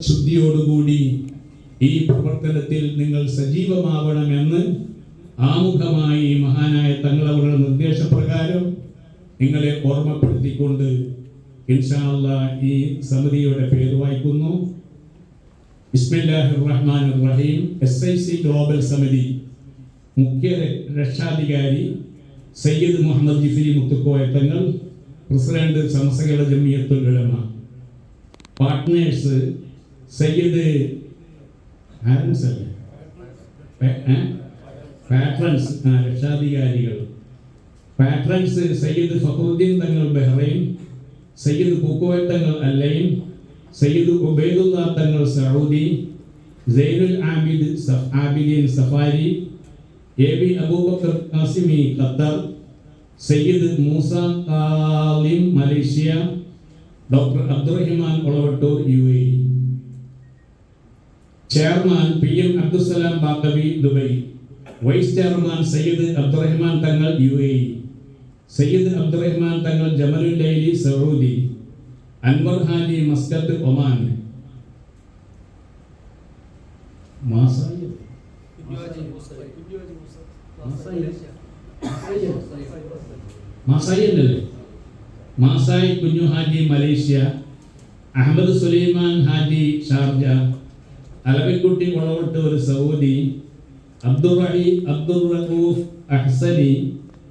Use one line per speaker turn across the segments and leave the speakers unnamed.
ശുദ്ധിയോടുകൂടി ഈ പ്രവർത്തനത്തിൽ നിങ്ങൾ സജീവമാവണമെന്ന് ആമുഖമായി മഹാനായ തങ്ങളവരുടെ നിർദ്ദേശപ്രകാരം നിങ്ങളെ ഓർമ്മപ്പെടുത്തിക്കൊണ്ട് ഇൻഷാല്ല ഈ സമിതിയുടെ പേര് വായിക്കുന്നു. ബിസ്മില്ലാഹിർ റഹ്മാനിർ റഹീം എസ് ഐ സി ഗ്ലോബൽ സമിതി മുഖ്യ രക്ഷാധികാരി സയ്യിദ് മുഹമ്മദ് ജിഫിരി മുത്തുക്കോയ തങ്ങൾ പ്രസിഡന്റ് സമസ്തകളുടെ ജമിയത്തുൽ ഉലമ പാർട്ട്നേഴ്സ് സയ്യിദ് ആരൻസ് അല്ലേ? Patrons രക്ഷാധികാരികൾ. പാട്രൻസ് Sayyid Fakhruddin Thangal Bahrain Sayyid Pookoya Thangal Al Ain Sayyid Ubaidullah Thangal Saudi Zainul Abid Abideen Safari A B Abubakar Qasimi Qatar Sayyid Moosa Kalim Malaysia doctor Abdurahiman Olavattoor U A chairman P M Abdussalam Baqavi Dubai. Vice chairman Sayyid Abdurahman Thangal U A Sayyid Abdurahman Thangal Jamalul Laili Saudi. Anwar Haji Muscat Oman. Masai. Masai അല്ലല്ലേ Masai Kunju Haji Malaysia. Ahmed Sulaiman Haji Sharjah. Alavikutty ഒരു Saudi അബ്ദുറഹി Abdul Rahoof Ahsani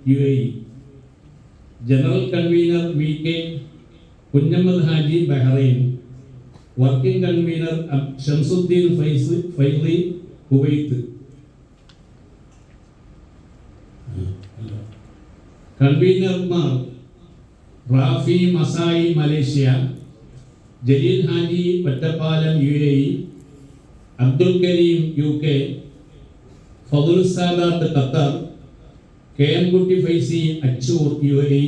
U A general convener V K Kunhammad Haji Bahrain. Working convener Shamsuddin Faiz Faili Kuwait. കൺവീനർമാർ Rafi Masai Malaysia Jaleel Haji Ottappalam U A Abdul Kareem U K Fathul Sadath Qatar K M Kutty Faizi Achoor U A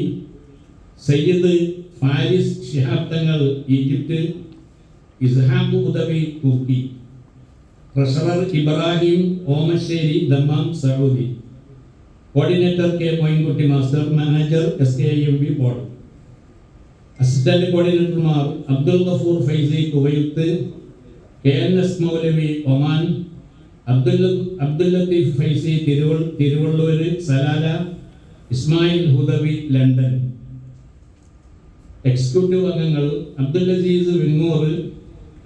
Sayyid Faris Shihab Thangal Egypt Ishab ഉദബി Turkey treasurer Ibrahim Omassery Dammam Saudi coordinator K Moinkutty master manager S K M B board assistant കോർഡിനേറ്റർമാർ Abdul Gafoor Faizi Kuwait K S Moulavi Oman Abdul Abdul Latheef Faizi തിരുവ Thiruvallur Salalah Ismail Hudavi London. Executive അംഗങ്ങൾ Abdul Azeez Vingoor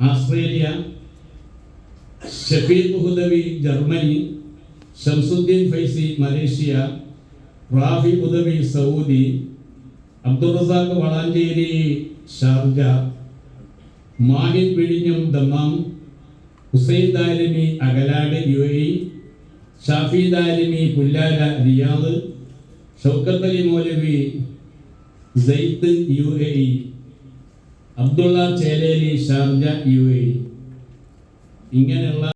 Australia Shafeeq Hudavi Germany Shamsuddin Faizi Malaysia Rafi Hudavi Saudi Abdul Razak Valanchery Sharjah Mahin വിഴിഞ്ഞം Dammam Hussain Darimi Akalad U A Shafi Darimi Pullala Riyadh Shoukath Ali Moulavi Saith U A Abdulla Cheleli Sharjah U A ഇങ്ങനെയുള്ള